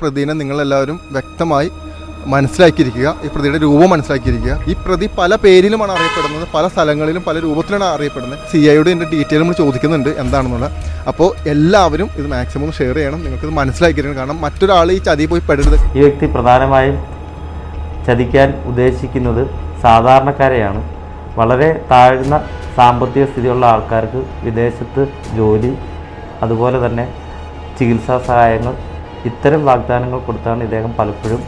പ്രതിനെ നിങ്ങളെല്ലാവരും വ്യക്തമായി മനസ്സിലാക്കിയിരിക്കുക. ഈ പ്രതിയുടെ രൂപം മനസ്സിലാക്കിയിരിക്കുക. ഈ പ്രതി പല പേരിലുമാണ് അറിയപ്പെടുന്നത്. പല സ്ഥലങ്ങളിലും പല രൂപത്തിലാണ് അറിയപ്പെടുന്നത്. സി ഐയുടെ എന്റെ ഡീറ്റെയിൽ നമ്മൾ ചോദിക്കുന്നുണ്ട് എന്താണെന്നുള്ളത് അപ്പോൾ എല്ലാവരും ഇത് മാക്സിമം ഷെയർ ചെയ്യണം. നിങ്ങൾക്ക് ഇത് മനസ്സിലാക്കിയിരിക്കണം. കാരണം മറ്റൊരാൾ ഈ ചതി പോയി പെടരുത്. ഈ വ്യക്തി പ്രധാനമായും ചതിക്കാൻ ഉദ്ദേശിക്കുന്നത് സാധാരണക്കാരെയാണ്. വളരെ താഴ്ന്ന സാമ്പത്തിക സ്ഥിതിയുള്ള ആൾക്കാർക്ക് വിദേശത്ത് ജോലി അതുപോലെ തന്നെ ചികിത്സാ സഹായങ്ങൾ ഇത്തരം വാഗ്ദാനങ്ങൾ കൊടുത്താണ് ഇദ്ദേഹം പലപ്പോഴും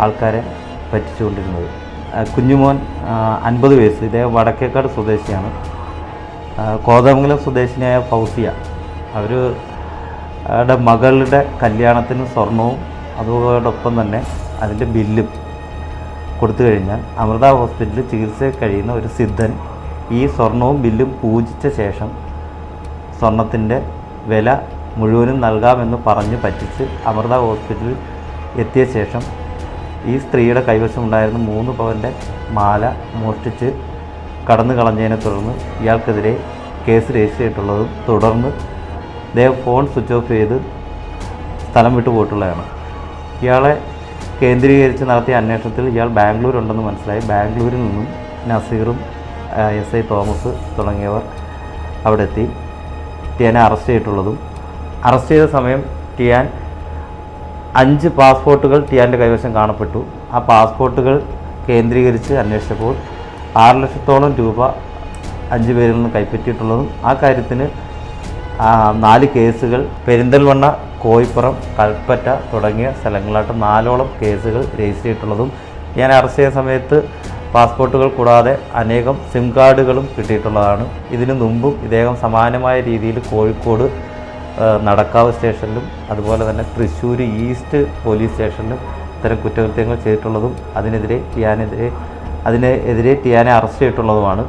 ആൾക്കാരെ പറ്റിച്ചുകൊണ്ടിരുന്നത്. കുഞ്ഞുമോൻ അൻപത് വയസ്സ്. ഇദ്ദേഹം വടക്കേക്കാട് സ്വദേശിയാണ്. കോതമംഗലം സ്വദേശിനിയായ ഫൗസിയ. അവർ മകളുടെ കല്യാണത്തിന് സ്വർണവും അതോടൊപ്പം തന്നെ അതിന്റെ ബില്ലും കൊടുത്തു കഴിഞ്ഞാൽ അമൃത ഹോസ്പിറ്റലിൽ ചികിത്സയിൽ കഴിയുന്ന ഒരു സിദ്ധൻ ഈ സ്വർണവും ബില്ലും പൂജിച്ച ശേഷം സ്വർണത്തിന്റെ വില മുഴുവനും നൽകാമെന്ന് പറഞ്ഞ് പറ്റിച്ച് അമൃത ഹോസ്പിറ്റലിൽ എത്തിയ ശേഷം ഈ സ്ത്രീയുടെ കൈവശമുണ്ടായിരുന്ന മൂന്ന് പവന്റെ മാല മോഷ്ടിച്ച് കടന്നു കളഞ്ഞതിനെ തുടർന്ന് ഇയാൾക്കെതിരെ കേസ് രജിസ്റ്റർ ചെയ്തിട്ടുള്ളതും തുടർന്ന് ഇദ്ദേഹം ഫോൺ സ്വിച്ച് ഓഫ് ചെയ്ത് സ്ഥലം വിട്ടു പോയിട്ടുള്ളതാണ്. ഇയാളെ കേന്ദ്രീകരിച്ച് നടത്തിയ അന്വേഷണത്തിൽ ഇയാൾ ബാംഗ്ലൂർ ഉണ്ടെന്ന് മനസ്സിലായി. ബാംഗ്ലൂരിൽ നിന്നും നസീറും എസ് ഐ തോമസ് തുടങ്ങിയവർ അവിടെ എത്തി ഇയാനെ അറസ്റ്റ് ചെയ്തിട്ടുള്ളതും അറസ്റ്റ് ചെയ്ത സമയം ടിയാൻ അഞ്ച് പാസ്പോർട്ടുകൾ ടിയാന്റെ കൈവശം കാണപ്പെട്ടു. ആ പാസ്പോർട്ടുകൾ കേന്ദ്രീകരിച്ച് അന്വേഷിച്ചപ്പോൾ ആറ് ലക്ഷത്തോളം രൂപ അഞ്ച് പേരിൽ നിന്ന് കൈപ്പറ്റിയിട്ടുള്ളതും ആ കാര്യത്തിന് നാല് കേസുകൾ പെരിന്തൽമണ്ണ കോയിപ്പുറം കൽപ്പറ്റ തുടങ്ങിയ സ്ഥലങ്ങളിലായിട്ട് നാലോളം കേസുകൾ രജിസ്റ്റർ ചെയ്തിട്ടുള്ളതും ഞാൻ അറസ്റ്റ് ചെയ്ത സമയത്ത് പാസ്പോർട്ടുകൾ കൂടാതെ അനേകം സിം കാർഡുകളും കിട്ടിയിട്ടുള്ളതാണ്. ഇതിനു മുമ്പും ഇദ്ദേഹം സമാനമായ രീതിയിൽ കോഴിക്കോട് നടക്കാവ് സ്റ്റേഷനിലും അതുപോലെ തന്നെ തൃശ്ശൂർ ഈസ്റ്റ് പോലീസ് സ്റ്റേഷനിലും ഇത്തരം കുറ്റകൃത്യങ്ങൾ ചെയ്തിട്ടുള്ളതും അതിനെതിരെ ടിയാനെതിരെ അതിനെതിരെ ടിയാനെ അറസ്റ്റ് ചെയ്തിട്ടുള്ളതുമാണ്.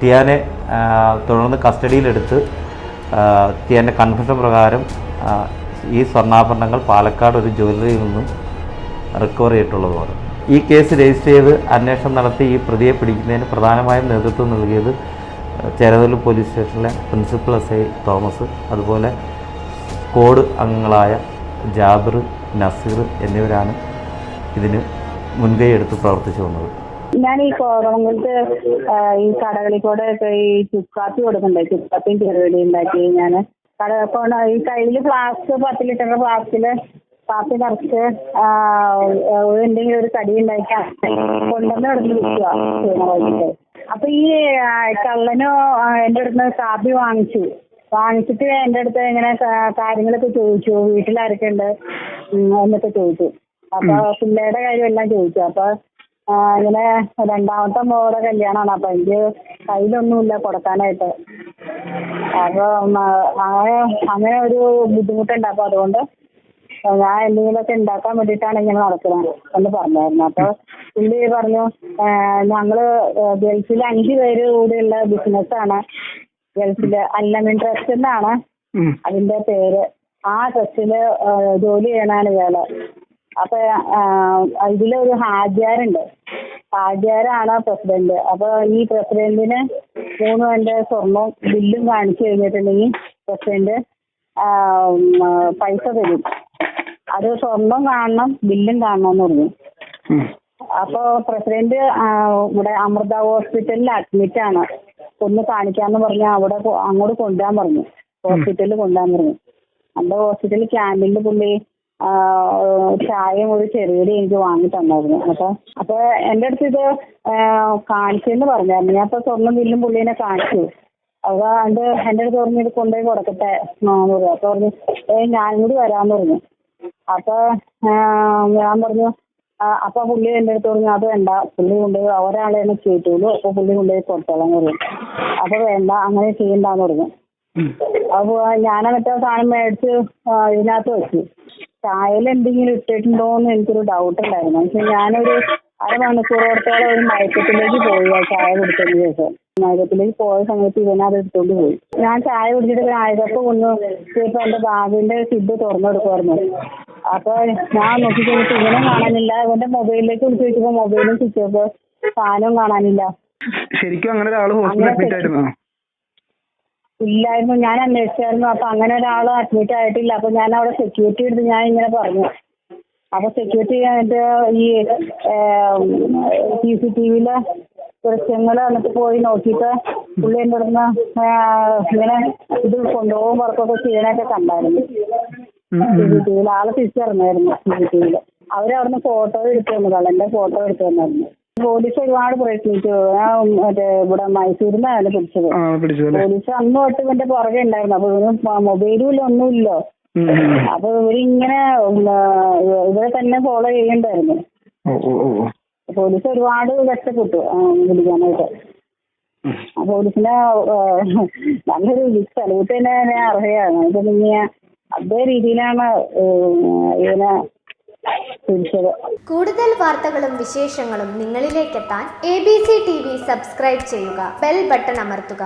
ടിയാനെ തുടർന്ന് കസ്റ്റഡിയിലെടുത്ത് ടിയാന്റെ കൺഫ്യൂഷൻ പ്രകാരം ഈ സ്വർണാഭരണങ്ങൾ പാലക്കാട് ഒരു ജ്വല്ലറിയിൽ നിന്നും റിക്കവർ ചെയ്തിട്ടുള്ളതുമാണ്. ഈ കേസ് രജിസ്റ്റർ ചെയ്ത് അന്വേഷണം നടത്തി ഈ പ്രതിയെ പിടിക്കുന്നതിന് പ്രധാനമായും നേതൃത്വം നൽകിയത് ചേരതല്ലൂർ പോലീസ് സ്റ്റേഷനിലെ പ്രിൻസിപ്പൽ എസ് ഐ തോമസ് അതുപോലെ സ്ക്വാഡ് അംഗങ്ങളായ ജാബിർ നസീർ എന്നിവരാണ് ഇതിന് മുൻകൈ എടുത്ത് പ്രവർത്തിച്ചു വന്നത്. ഞാൻ ഈ കോതമംഗലത്ത് ഈ കടകളിൽ കൂടെ ഈ ചുക്കാപ്പി കൊടുക്കണ്ടേ ചുക്കാപ്പിയും ചെറുകടി ഉണ്ടാക്കി ഞാൻ. കട ഈ കയ്യിൽ ഫ്ലാസ്ക് പത്ത് ലിറ്ററിന്റെ ഫ്ലാസ്കിൽ കാപ്പി നിറച്ച് എന്തെങ്കിലും ഒരു കടി ഉണ്ടാക്കി കൊണ്ടുവന്ന് ഇവിടുന്ന് വിൽക്കുക. വഴിക്ക് അപ്പൊ ഈ കള്ളനോ എന്റെ എന്റെ അടുത്ത് കാപ്പി വാങ്ങിച്ചു. വാങ്ങിച്ചിട്ട് എന്റെ അടുത്ത് ഇങ്ങനെ കാര്യങ്ങളൊക്കെ ചോദിച്ചു. വീട്ടിലാരൊക്കെ ഉണ്ട്? എന്നൊക്കെ ചോദിച്ചു. അപ്പൊ പിള്ളേരുടെ കാര്യമെല്ലാം ചോദിച്ചു. അപ്പൊ ഇങ്ങനെ രണ്ടാമത്തെ മോളുടെ കല്യാണമാണ്. അപ്പൊ എനിക്ക് കയ്യിലൊന്നുമില്ല കൊടുക്കാനായിട്ട്. അപ്പൊ അങ്ങനെ ഒരു ബുദ്ധിമുട്ടുണ്ട് അപ്പൊ അതുകൊണ്ട് ഞാൻ എന്തെങ്കിലുമൊക്കെ ഉണ്ടാക്കാൻ വേണ്ടിയിട്ടാണ് ഇങ്ങനെ നടക്കുന്നത് എന്ന് പറഞ്ഞായിരുന്നു. അപ്പൊ പുള്ളി പറഞ്ഞു ഏഹ് ഞങ്ങൾ ഗൾഫിൽ അഞ്ചു പേര് കൂടിയുള്ള ബിസിനസ്സാണ് ഗൾഫിൽ അല്ലമിൻ ട്രസ്റ്റ് എന്നാണ് അതിന്റെ പേര്. ആ ട്രസ്റ്റിൽ ഏഹ് ജോലി ചെയ്യണാണ് ഇയാൾ. അപ്പൊ ആ, ഇതിലൊരു ഹാജിയാരുണ്ട്. ഹാജിയാരാണ് പ്രസിഡന്റ് അപ്പൊ ഈ പ്രസിഡന്റിന് മൂന്ന് പവന്റെ സ്വർണവും ബില്ലും കാണിച്ചു കഴിഞ്ഞിട്ടുണ്ടെങ്കിൽ പ്രസിഡന്റ് ആ, ഉം, പൈസ തരും. അത് സ്വർണം കാണണം ബില്ലും കാണണം എന്ന് പറഞ്ഞു അപ്പൊ പ്രസിഡന്റ് ഇവിടെ അമൃത ഹോസ്പിറ്റലിൽ അഡ്മിറ്റ് ആണ്. ഒന്ന് കാണിക്കാന്ന് പറഞ്ഞ് അവിടെ കൊ- അങ്ങോട്ട് കൊണ്ടുപോകാൻ പറഞ്ഞു. ഹോസ്പിറ്റലിൽ കൊണ്ടുപോകാൻ പറഞ്ഞു. അപ്പൊ ഹോസ്പിറ്റലിൽ ക്യാമ്പിൽ പുള്ളി ചായയും ഒരു ചെറുകടി എനിക്ക് വാങ്ങി തന്നായിരുന്നു. അപ്പൊ അപ്പൊ എന്റെ അടുത്ത് ഇത് ആ, കാണിച്ചെന്ന് പറഞ്ഞായിരുന്നു. ഞാൻ ഇപ്പൊ സ്വർണം ബില്ലും പുള്ളീനെ കാണിച്ചു. അപ്പൊ അത് എന്റെ അടുത്ത് പറഞ്ഞു ഇത് കൊണ്ടുപോയി കൊടുക്കട്ടെ എന്ന് പറഞ്ഞു. അപ്പൊ പറഞ്ഞു ഏ ഞാനും കൂടി വരാന്ന് പറഞ്ഞു. അപ്പൊ ഞാൻ പറഞ്ഞു അപ്പൊ പുള്ളി എന്റെ അടുത്ത് പറഞ്ഞു അത് വേണ്ട പുള്ളി കൊണ്ടുപോയി ഒരാളെ തന്നെ ചെയ്തിട്ടുള്ളൂ അപ്പൊ പുള്ളി കൊണ്ടുപോയി കൊടുത്തോളാം പറഞ്ഞു. അപ്പൊ വേണ്ട അങ്ങനെ ചെയ്യണ്ടെന്ന് പറഞ്ഞു. അപ്പൊ ഞാൻ മറ്റേ സാധനം മേടിച്ച് ഇതിനകത്ത് വെച്ചു. ചായയിൽ എന്തെങ്കിലും ഇട്ടിട്ടുണ്ടോന്ന് എനിക്കൊരു ഡൗട്ട് ഉണ്ടായിരുന്നു. പക്ഷെ ഞാനൊരു അരമണിക്കൂറോടത്തോളം ഒരു മയക്കത്തിലേക്ക് പോയി ചായ കുടിച്ചതിന് ശേഷം. മയക്കത്തിലേക്ക് പോയ സമയത്ത് ഇവനത് എടുത്തോണ്ട് പോയി. ഞാൻ ചായ കുടിച്ചിട്ട് ആയതപ്പോ ഒന്ന് ഇപ്പൊ എന്റെ ബാഗിന്റെ സിഡ് തുറന്നെടുക്കുമായിരുന്നു അപ്പൊ ഞാൻ നോക്കി കഴിഞ്ഞിട്ട് ഇവനെ കാണാനില്ല. ഇവന്റെ മൊബൈലിലേക്ക് വിളിച്ചു ചോദിച്ചപ്പോ മൊബൈലും സ്വിച്ച് ഓഫ് സാധനവും കാണാനില്ല. ശരിക്കും അങ്ങനെ ഒരാൾ ഹോസ്പിറ്റലിൽ അഡ്മിറ്റ് ആയിരുന്നോ? ഇല്ലായിരുന്നു. ഞാൻ അന്വേഷിച്ചായിരുന്നു. അപ്പൊ അങ്ങനെ ഒരാൾ അഡ്മിറ്റ് ആയിട്ടില്ല. അപ്പൊ ഞാൻ അവിടെ സെക്യൂരിറ്റി എടുത്ത് ഞാൻ ഇങ്ങനെ പറഞ്ഞു. അപ്പൊ സെക്യൂരിറ്റി കഴിഞ്ഞിട്ട് ഈ സി സി ടി വിയിലെ ദൃശ്യങ്ങൾ എന്നിട്ട് പോയി നോക്കിയിട്ട് പുള്ളി എന്റെ ഇങ്ങനെ ഇത് കൊണ്ടുപോകും വർക്കൊക്കെ ചെയ്യണൊക്കെ കണ്ടായിരുന്നു. സി ആളെ തിരിച്ചറിഞ്ഞായിരുന്നു സി സി ടി വിയിൽ അവരവിടുന്ന് ഫോട്ടോ എടുത്തു തന്നു കള്ളന്റെ ഫോട്ടോ എടുത്തു തന്നായിരുന്നു പോലീസ് ഒരുപാട് പ്രയത്നിച്ചു. ഞാൻ മറ്റേ ഇവിടെ മൈസൂരിൽ നിന്നാണ് പിടിച്ചത്. പോലീസ് അന്ന് തൊട്ട് ഇവന്റെ പുറകെ ഉണ്ടായിരുന്നു. അപ്പൊ ഇവന് മൊബൈലും ഇല്ല ഒന്നുമില്ലോ. അപ്പൊ ഇവരിങ്ങനെ ഇവരെ തന്നെ ഫോളോ ചെയ്യണ്ടായിരുന്നു. പോലീസ് ഒരുപാട് കഷ്ടപ്പെട്ടു പിടിക്കാനായിട്ട്. പോലീസിന്റെ പോലീസിനെ നല്ലൊരു സ്ഥലത്ത് തന്നെ അർഹയാണ് ഇപ്പൊ പിന്നെ അതേ രീതിയിലാണ് ഇതിനെ പിടിച്ചത്. കൂടുതൽ വാർത്തകളും വിശേഷങ്ങളും നിങ്ങളിലേക്കെത്താൻ A B C T V subscribe ചെയ്യുക. ബെൽ ബട്ടൺ അമർത്തുക.